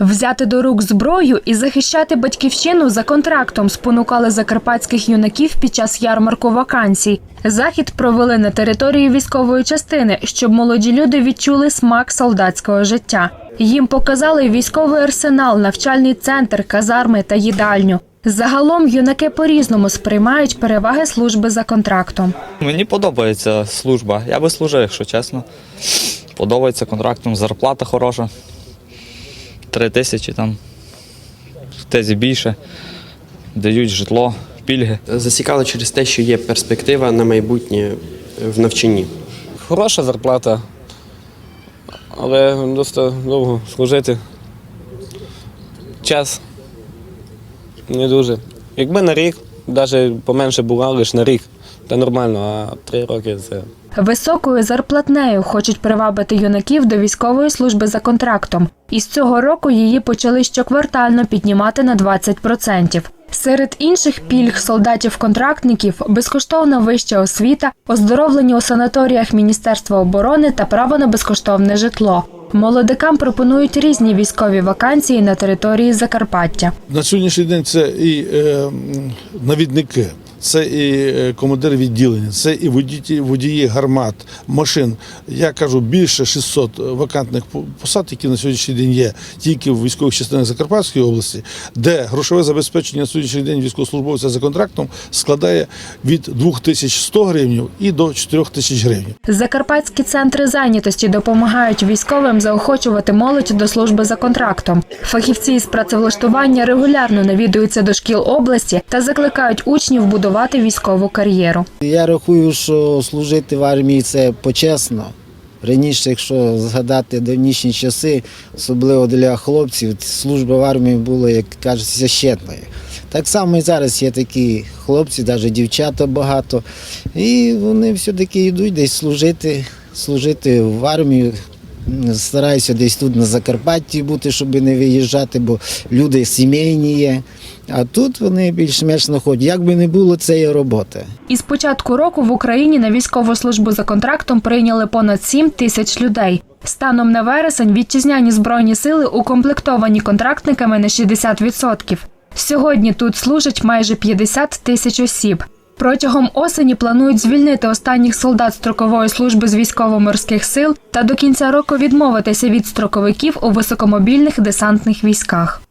Взяти до рук зброю і захищати батьківщину за контрактом спонукали закарпатських юнаків під час ярмарку вакансій. Захід провели на території військової частини, щоб молоді люди відчули смак солдатського життя. Їм показали військовий арсенал, навчальний центр, казарми та їдальню. Загалом юнаки по-різному сприймають переваги служби за контрактом. Мені подобається служба. Я би служив, якщо чесно. Подобається контрактом, зарплата хороша. Три тисячі там. В тезі більше. Дають житло, пільги. Засікали через те, що є перспектива на майбутнє в навчанні. Хороша зарплата, але досить довго служити. Час не дуже. Якби на рік, навіть поменше була, лише на рік, то нормально, а три роки це. Високою зарплатнею хочуть привабити юнаків до військової служби за контрактом. І з цього року її почали щоквартально піднімати на 20%. Серед інших пільг солдатів-контрактників безкоштовна вища освіта, оздоровлення у санаторіях Міністерства оборони та право на безкоштовне житло. Молодикам пропонують різні військові вакансії на території Закарпаття. На сьогоднішній день це і е, навідники, це і е, командири відділення, це і водії, водії гармат, машин. Я кажу, більше 600 вакантних посад, які на сьогоднішній день є тільки в військових частинах Закарпатської області, де грошове забезпечення на сьогоднішній день військовослужбовця за контрактом складає від 2100 гривень і до 4000 гривень. Закарпатські центри зайнятості допомагають військовим заохочувати молодь до служби за контрактом. Фахівці із працевлаштування регулярно навідуються до шкіл області та закликають учнів будувати військову кар'єру. Я рахую, що служити в армії це почесно. Раніше, якщо згадати давнішні часи, особливо для хлопців, служба в армії була, як кажуть, священною. Так само і зараз є такі хлопці, навіть дівчата багато. І вони все-таки йдуть десь служити, служити в армію. Стараюся десь тут на Закарпатті бути, щоб не виїжджати, бо люди сімейні є. А тут вони більш-менш знаходять. Як би не було, це є робота. Із початку року в Україні на військову службу за контрактом прийняли понад 7 тисяч людей. Станом на вересень вітчизняні збройні сили укомплектовані контрактниками на 60%. Сьогодні тут служать майже 50 тисяч осіб. Протягом осені планують звільнити останніх солдат строкової служби з військово-морських сил та до кінця року відмовитися від строковиків у високомобільних десантних військах.